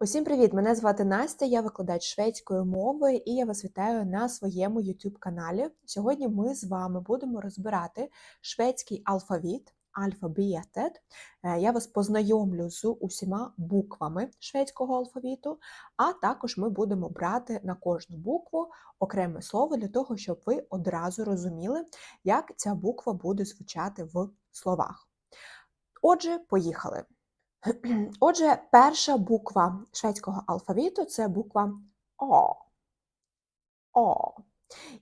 Усім привіт! Мене звати Настя, я викладач шведської мови, і я вас вітаю на своєму YouTube каналі. Сьогодні ми з вами будемо розбирати шведський алфавіт, альфабієтет. Е, Я вас познайомлю з усіма буквами шведського алфавіту, а також ми будемо брати на кожну букву окреме слово для того, щоб ви одразу розуміли, як ця буква буде звучати в словах. Отже, поїхали. Отже, перша буква шведського алфавіту це буква О. О.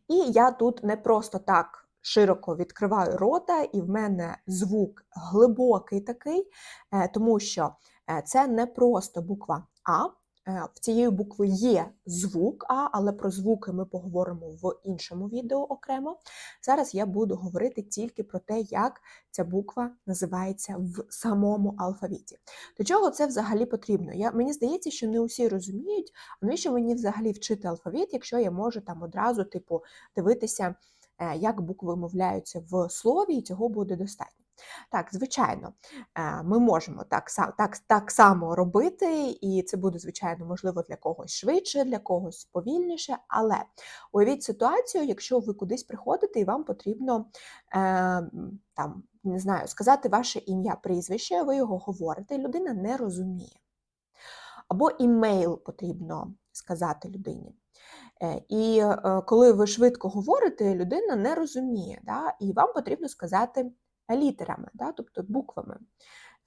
І я тут не просто так широко відкриваю рота, і в мене звук глибокий такий, е, тому що е, це не просто буква А. Е, В цієї букви є звук А, але про звуки ми поговоримо в іншому відео окремо. Зараз я буду говорити тільки про те, як ця буква називається в самому алфавіті. До чого це взагалі потрібно? Я, Мені здається, що не усі розуміють, а навіщо мені взагалі вчити алфавіт, якщо я можу там одразу типу, дивитися, е, як букви вимовляються в слові, і цього буде достатньо. Так, звичайно, е, ми можемо так, так, так само робити, і це буде, звичайно, можливо для когось швидше, для когось повільніше. Але уявіть ситуацію, якщо ви кудись приходите і вам потрібно е, там, не знаю, сказати ваше ім'я, прізвище, ви його говорите, і людина не розуміє. Або імейл потрібно сказати людині. Е, І коли ви швидко говорите, людина не розуміє, да? і вам потрібно сказати літерами, да? тобто буквами.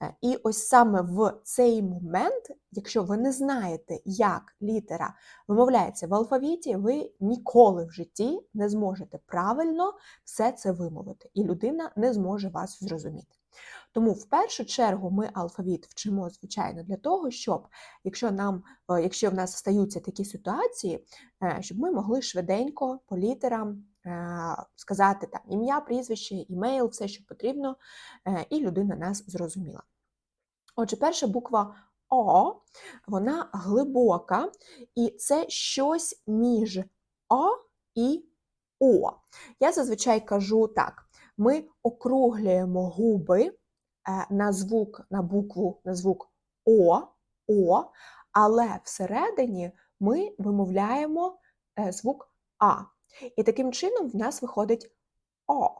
Е, І ось саме в цей момент, якщо ви не знаєте, як літера вимовляється в алфавіті, ви ніколи в житті не зможете правильно все це вимовити, і людина не зможе вас зрозуміти. Тому в першу чергу ми алфавіт вчимо, звичайно, для того, щоб якщо нам, е, якщо в нас стаються такі ситуації, е, щоб ми могли швиденько по літерам сказати там ім'я, прізвище, імейл, все, що потрібно, е, і людина нас зрозуміла. Отже, перша буква О, вона глибока, і це щось між О і О. Я зазвичай кажу так: ми округлюємо губи е, на звук, на букву, на звук О, О, але всередині ми вимовляємо е, звук А. І таким чином в нас виходить О.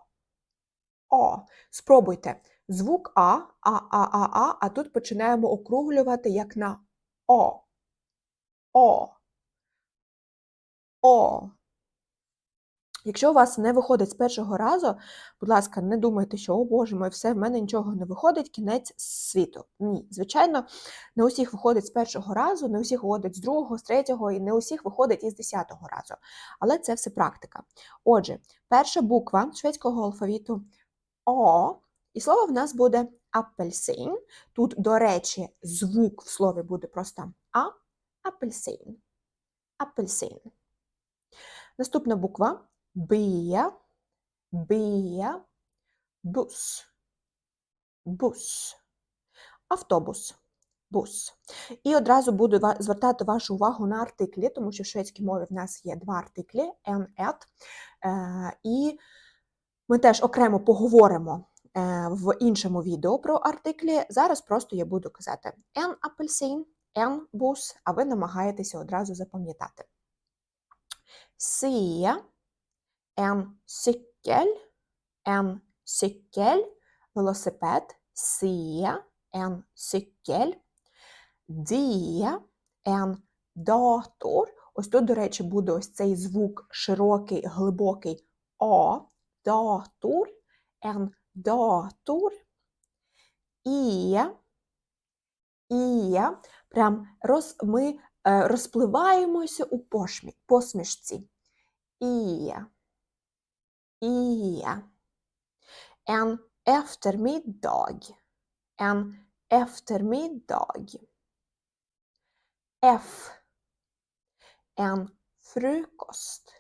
О. Спробуйте. Звук А, А, А, А, А, а тут починаємо округлювати як на О. О. О. Якщо у вас не виходить з першого разу, будь ласка, не думайте, що о Боже мой, все, в мене нічого не виходить, кінець світу. Ні, звичайно, не усіх виходить з першого разу, не усіх виходить з другого, з третього, і не усіх виходить із десятого разу. Але це все практика. Отже, перша буква шведського алфавіту О, і слово в нас буде апельсин. Тут, до речі, звук в слові буде просто А, апельсин. Апельсин. Наступна буква Б, Б, бус, бус, автобус, бус. І одразу буду звертати вашу увагу на артиклі, тому що в шведській мові в нас є два артиклі en, et. Е, І ми теж окремо поговоримо е, в іншому відео про артиклі. Зараз просто я буду казати en апельсин, en бус, а ви намагаєтеся одразу запам'ятати. Se, en cykel, en cykel, велосипед, se, en cykel, de, en dator. Ось тут, до речі, буде ось цей звук широкий, глибокий О, dator, en dator, і, і, прям роз, ми е, розпливаємося у посмішці. І, і, en eftermiddag, en eftermiddag. F, en frukost,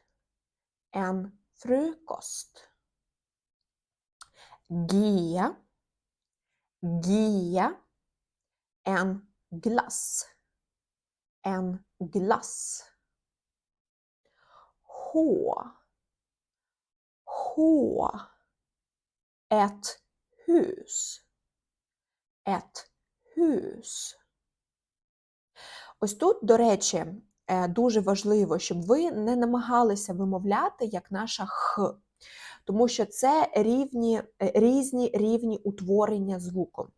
en frukost. G, G, en glass, en glass. H, H, ett hus, ett hus. Ось тут, до речі, е, дуже важливо, щоб ви не намагалися вимовляти як наша х, тому що це рівні, е, різні рівні утворення звуку.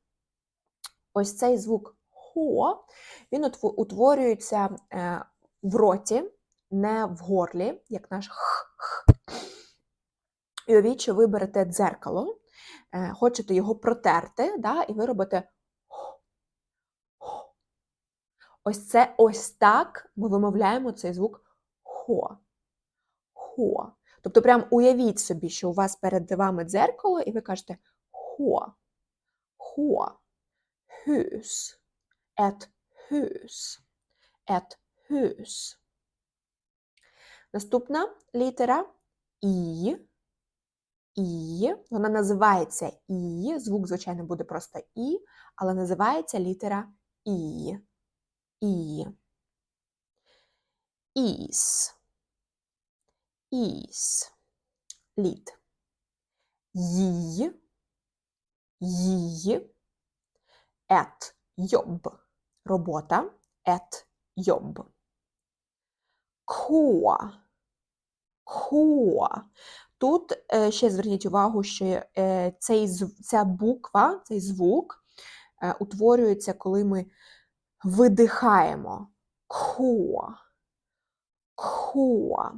Ось цей звук хо, він утворюється е, в роті, не в горлі, як наш х. х. І уявіть, що ви берете дзеркало, е, хочете його протерти, да, і ви робите. Ось це ось так ми вимовляємо цей звук хо. Хо. Тобто, прям уявіть собі, що у вас перед вами дзеркало, і ви кажете хо. Хо. Hus. Ett hus. Ett hus. Наступна літера І. І. Вона називається І. Звук, звичайно, буде просто І, але називається літера І. І. Іс. Іс. Лід. Й. Й. Ет. Йоб. Робота. Ет. Йоб. Ко. Ко. Тут е, ще зверніть увагу, що е, цей, ця буква, цей звук е, утворюється, коли ми видихаємо. Ко. Ко.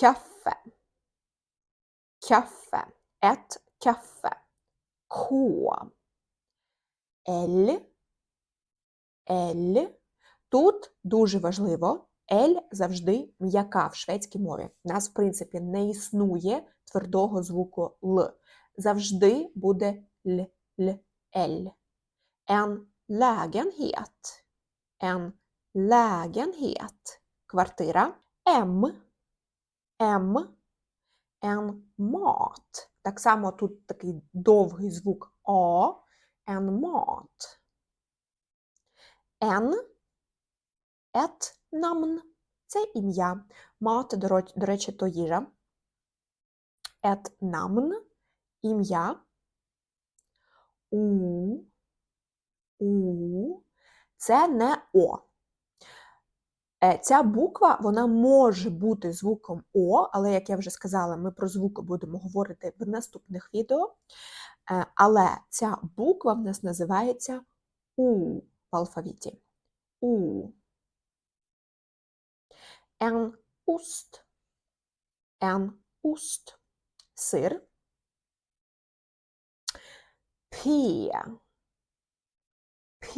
Кафе. Кафе. Ett кафе. Ко. Л. Л. Тут дуже важливо, L завжди м'яка в шведській мові. У нас, в принципі, не існує твердого звуку Л. Завжди буде Л, Л, Л. En lägenhet. En lägenhet. Квартира. М. М. En mat. Так само тут такий довгий звук А. En mat. En et namn це ім'я. Мат, до речі, то їжа. Et namn ім'я. У. У. Це не О. Е, Ця буква вона може бути звуком О, але, як я вже сказала, ми про звуки будемо говорити в наступних відео. Е, Але ця буква в нас називається У в алфавіті. У. En ost. En ost. Сир. P. P.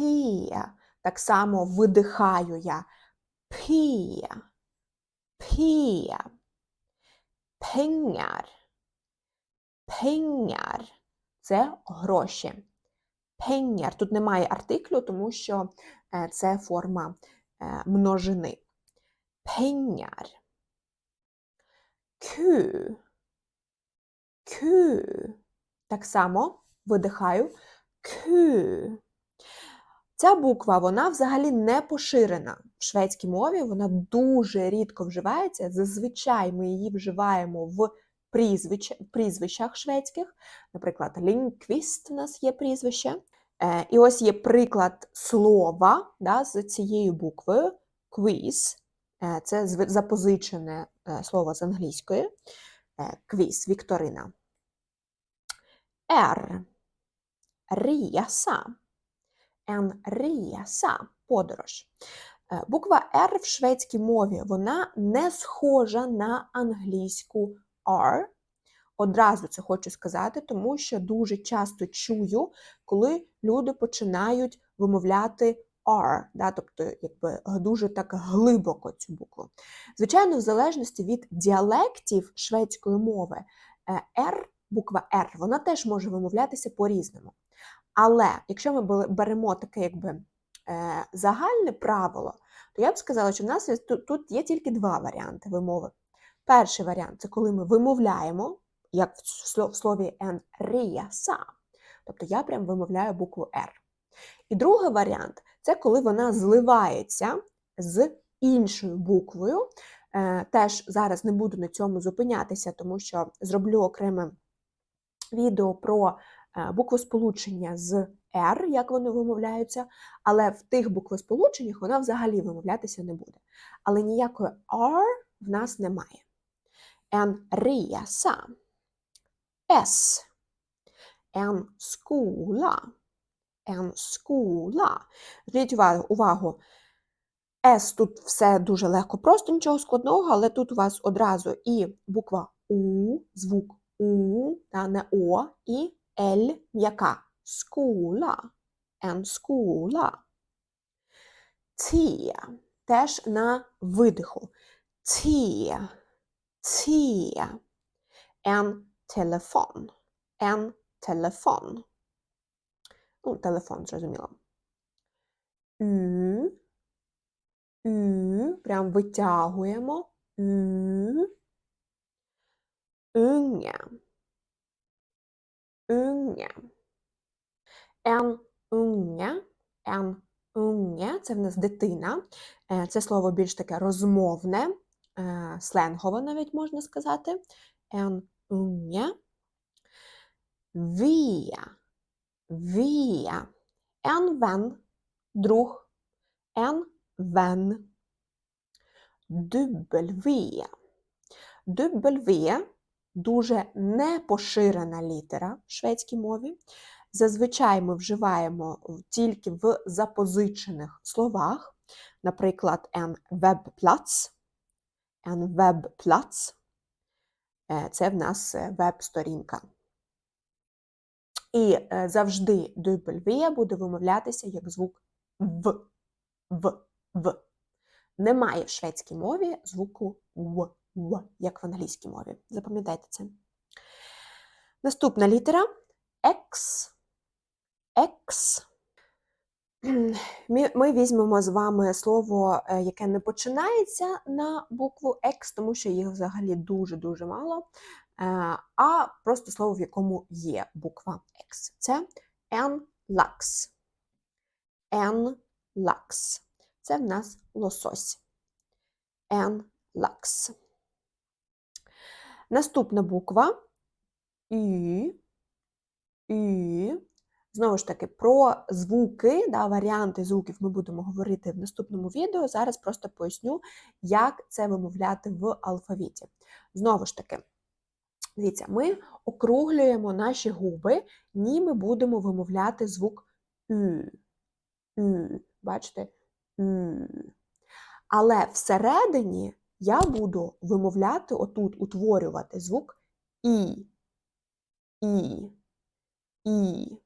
Так само видихаю я. P. P. Pengar. Pengar. Це гроші. Pengar. Тут немає артиклю, тому що е, це форма е, множини. Pengar. Q. Q. Так само видихаю. Q. Ця буква, вона взагалі не поширена в шведській мові, вона дуже рідко вживається. Зазвичай ми її вживаємо в прізвищ, прізвищах шведських. Наприклад, Лінквіст у нас є прізвище. Е, і ось є приклад слова да, з цією буквою quiz. Е, Це запозичене е, слово з англійської. Е, Квіз, вікторина. R. Resa. En resa. Подорож. Буква R в шведській мові вона не схожа на англійську R. Одразу це хочу сказати, тому що дуже часто чую, коли люди починають вимовляти R, да, тобто якби дуже так глибоко цю букву. Звичайно, в залежності від діалектів шведської мови, е, R, буква R, вона теж може вимовлятися по-різному. Але якщо ми беремо таке якби е, загальне правило, то я б сказала, що в нас тут, є тільки два варіанти вимови. Перший варіант це коли ми вимовляємо, як в слові en resa, тобто я прям вимовляю букву R. І другий варіант це коли вона зливається з іншою буквою. Е, Теж зараз не буду на цьому зупинятися, тому що зроблю окреме відео про е, буквосполучення з R, як вони вимовляються, але в тих буквосполученнях вона взагалі вимовлятися не буде. Але ніякої R в нас немає. En resa. S. En skola. En skola. Зверніть увагу. С тут все дуже легко, просто нічого складного, але тут у вас одразу і буква У, звук У, та не О, і Л м'яка. Скула. En скула. Ті. Теж на видиху. Ті. Ті. En телефон. En телефон. Ну, телефон, зрозуміло. Ю. Ю. Прям витягуємо. Ю. Unge. Unge. En unge. En unge. Це в нас дитина. Е, Це слово більш таке розмовне, е, сленгове навіть можна сказати. En unge. Via. Via. En venn. Друг. En venn. W. W дуже непоширена літера в шведській мові. Зазвичай ми вживаємо тільки в запозичених словах, наприклад, en webbplats, en webbplats. Е, Це в нас е, веб-сторінка. І е, завжди W буде вимовлятися як звук В. В. В. Немає в шведській мові звуку В, В, як в англійській мові. Запам'ятайте це. Наступна літера X. X. Ми, ми візьмемо з вами слово, е, яке не починається на букву X, тому що їх взагалі дуже-дуже мало. Е, А просто слово, в якому є буква X. Це N-lax. N-lax. Це в нас лосось. N-lax. Наступна буква Ü. Ü. Знову ж таки, про звуки, да, варіанти звуків ми будемо говорити в наступному відео. Зараз просто поясню, як це вимовляти в алфавіті. Знову ж таки, дивіться, ми округлюємо наші губи, ніби будемо вимовляти звук. Ü. Бачите? Але всередині я буду вимовляти отут, утворювати звук І. І. І.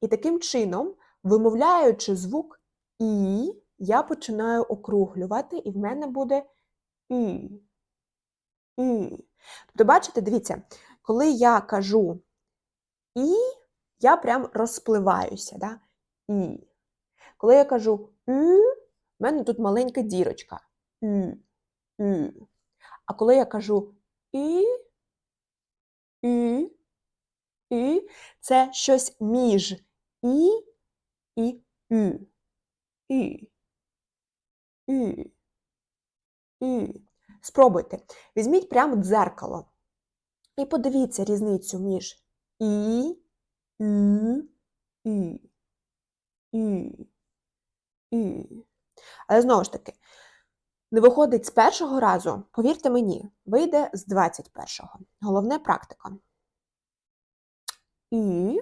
І таким чином, вимовляючи звук І, я починаю округлювати, і в мене буде І. І. Тобто, бачите, дивіться, коли я кажу І, я прям розпливаюся. Да? І. Коли я кажу Ü, в мене тут маленька дірочка. Ü. Ü. А коли я кажу І, І, І, це щось між І і Ü. І. І. І. Спробуйте. Візьміть прямо дзеркало. І подивіться різницю між І, Ü, І. І. І. Але знову ж таки, не виходить з першого разу, повірте мені, вийде з 21-го. Головне практика. І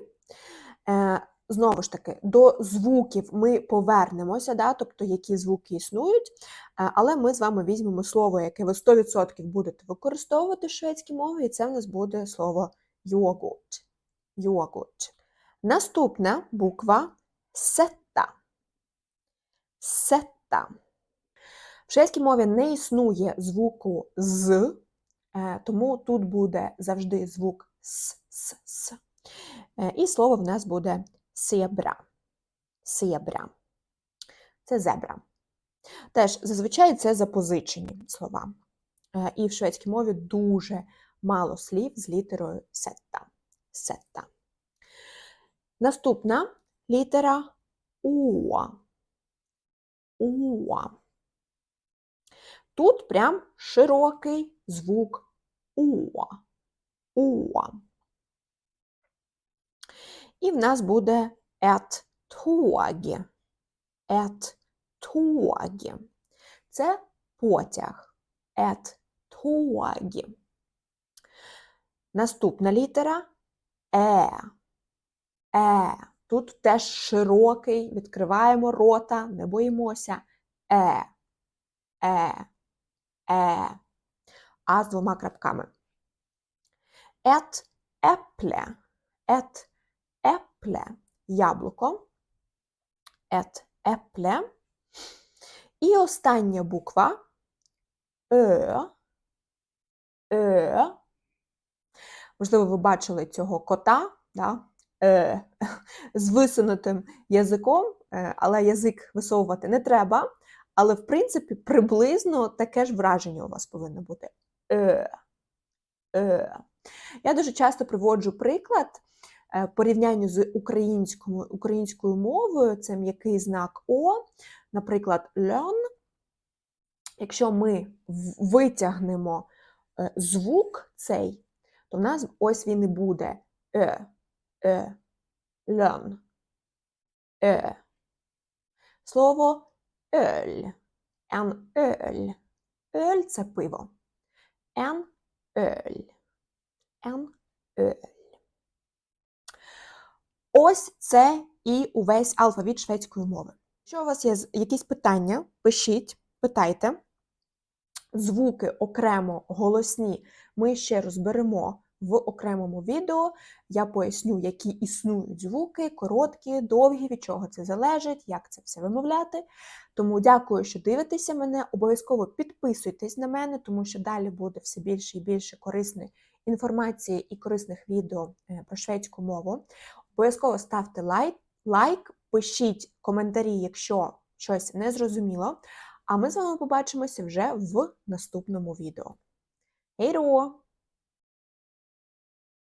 знову ж таки, до звуків ми повернемося, да, тобто які звуки існують, е, але ми з вами візьмемо слово, яке ви 100% будете використовувати в шведській мові, і це в нас буде слово йогурт. Йогурт. Наступна буква сетта. Сетта. В шведській мові не існує звуку з, е, тому тут буде завжди звук с, с, с. Е, І слово в нас буде зебра. Зебра. Це зебра. Теж зазвичай це запозичені слова. Е, І в шведській мові дуже мало слів з літерою сетта. Сетта. Наступна літера О. О. Тут прям широкий звук О. О. І в нас буде et tåg. Et tåg. Це потяг. Et tåg. Наступна літера Е. Е. Тут теж широкий, відкриваємо рота, не боїмося. Е. Е. Е. А з двома крапками. Ет епле. Ет епле. Яблуко. Ет епле. І остання буква Ö. Ö. Можливо, ви бачили цього кота, да? е, з висунутим язиком, е, але язик висовувати не треба. Але, в принципі, приблизно таке ж враження у вас повинно бути. Е, е. Я дуже часто приводжу приклад е, порівнянню з українською, українською мовою, це м'який знак О, наприклад, льон. Якщо ми витягнемо е, звук цей, то в нас ось він і буде е, е, льон, е. Слово ölь, en ölь. Ölь – це пиво. En ölь, en ölь. Ось це і увесь алфавіт шведської мови. Якщо у вас є якісь питання, пишіть, питайте. Звуки окремо голосні ми ще розберемо в окремому відео. Я поясню, які існують звуки, короткі, довгі, від чого це залежить, як це все вимовляти. Тому дякую, що дивитеся мене. Обов'язково підписуйтесь на мене, тому що далі буде все більше і більше корисної інформації і корисних відео е, про шведську мову. Обов'язково ставте лайк, лайк, пишіть коментарі, якщо щось не зрозуміло. А ми з вами побачимося вже в наступному відео. Хей-ро!